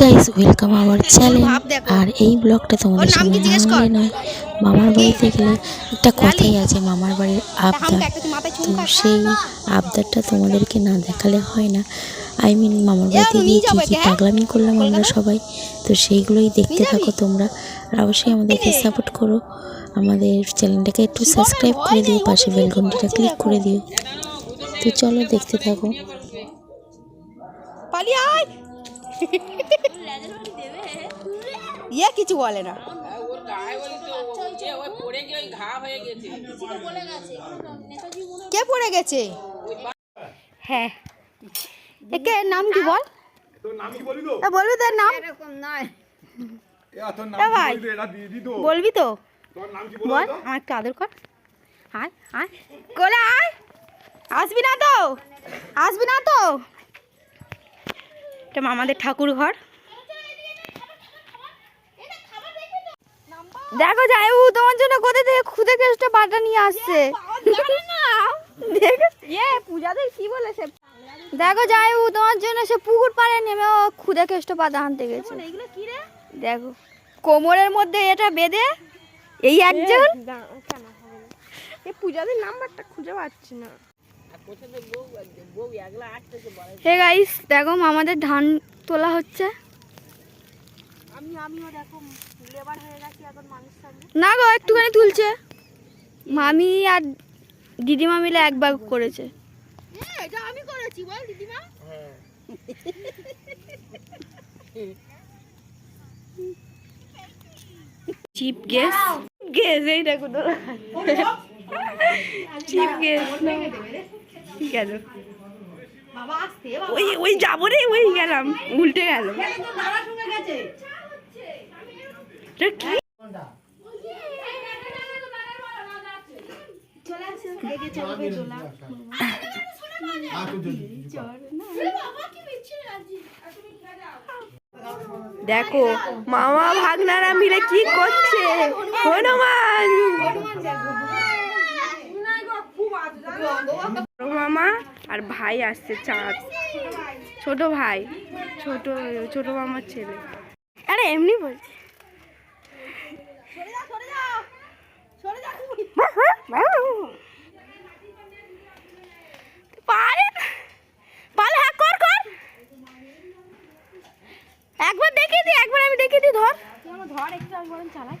Guys welcome our channel আর এই ব্লগটা তোমাদের সঙ্গে না হলে নয় মামার বাড়িতে গেলে একটা কথাই আছে মামার বাড়ির আবদার। তো সেই আবদারটা তোমাদেরকে না দেখালে হয় না। আই মিন মামার বাড়িতে গিয়ে কী কী পাগলামি করলাম আমরা সবাই? তো সেইগুলোই দেখতে থাকো তোমরা। আর অবশ্যই আমাদেরকে সাপোর্ট করো। আমাদের চ্যানেলটাকে একটু সাবস্ক্রাইব করে দিও পাশে বেল ঘন্টিটা ক্লিক করে দিও। তো চলো দেখতে থাকো। পালিয়ে আয়। ইয়ে কিছু বলে না। কে পড়ে গেছে? হ্যাঁ। একে নাম কি বল? বলবি তোর নাম? ভাই। বলবি তো। বল, আমার একটু আদর কর। আয় আয়। কোলে আয়। আসবি না তো? আসবি না তো? এটা আমাদের ঠাকুর ঘর দেখো যাই যাইবু তোমার জন্য কোথা থেকে খুদে কেসটা বাটা নিয়ে আসছে? দেখো। কি বলেছে? দেখো যাইবু তোমার জন্য সে পুকুর পাড়ে নেমে ও খুদে কেষ্ট পাতা আনতে গেছে। দেখো কোমরের মধ্যে এটা বেঁধে এই একজন এই পূজাদের নাম্বারটা খুঁজে পাচ্ছি না। হে গাইস দেখো আমাদের ধান তোলা হচ্ছে। আমি আমিও দেখো লেবার হয়ে গেছি এখন মানুষ সামনে না গো একটুখানি তুলছে। মামি আর দিদিমা মিলে এক ভাগ করেছে এটা আমি করেছি বল দিদিমা। চিপ গেস গেস এই দেখো তো। চিপ গেস ঠিক আছে। ওই ওই যাব রে ওই গেলাম উল্টে গেল? দেখো, মামা ভাগনারা মিলে কি করছে? হনুমান! মামা আর ভাই আসছে চাঁদ। ছোট ভাই, ছোট ছোট মামার ছেলে। আরে, এমনি বলছি পারে না। পালে হ্যাঁ কর কর একবার দেখিয়ে দি একবার আমি দেখিয়ে দি ধর। ধর একটু আমি বরং চালাই।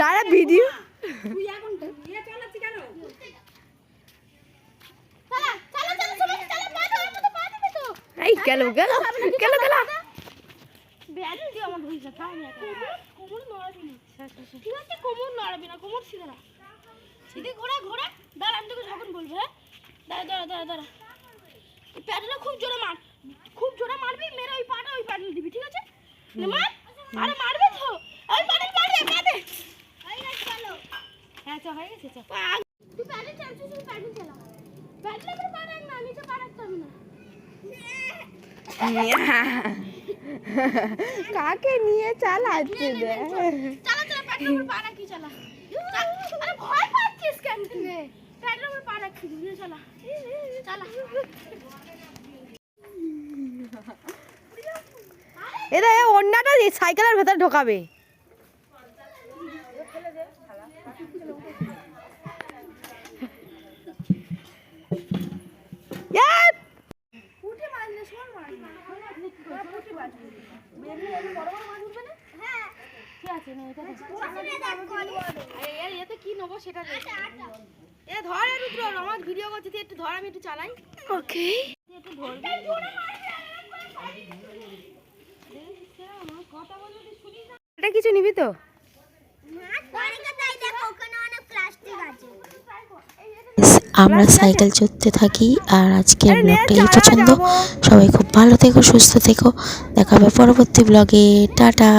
দাঁড়া ভিডিও। এই গেল গেল গেল গেল। কোমর নড়াবি না। ঠিক আছে কোমর নড়াবি না কোমর সিধে ঘোরা ঘোরা। দাঁড়া আমি তোকে যখন বলব হ্যাঁ? দাঁড়া দাঁড়া দাঁড়া দাঁড়া। এই খুব জোরে মার খুব জোরে মারবি মেরে ওই পাটা ওই প্যাডেল দিবি ঠিক আছে? নে মার আরে মারবে তো। ওই প্যাডেল মারবে মারবে হ্যাঁ চ হয়ে গেছে চ। তুই প্যাডেল চালাচ্ছিস তুই প্যাডেল চালা। প্যাডেল করে পা রাখ না নিচে পা রাখতে হবে না। কাকে নিয়ে চালাচ্ছে চালা। চালা প্যাডেল উপর পা রাখি চালা? আরে ভয় পাচ্ছিস কেন? তুই প্যাডেল উপর পা রাখি দিয়ে চালা? চালা। এটা এই অন্যটা সাইকেলের ভেতরে ঢোকাবে। এ ধর রুদ্র আমার ভিডিও করতে তুই একটু ধর আমি একটু চালাই। ওকে একটু ধরবি এটা কিছু নিবি তো? আমরা সাইকেল চড়তে থাকি আর আজকের ব্লগটা এই পছন্দ। সবাই খুব ভালো থেকো সুস্থ থেকো। দেখা হবে পরবর্তী ব্লগে টাটা।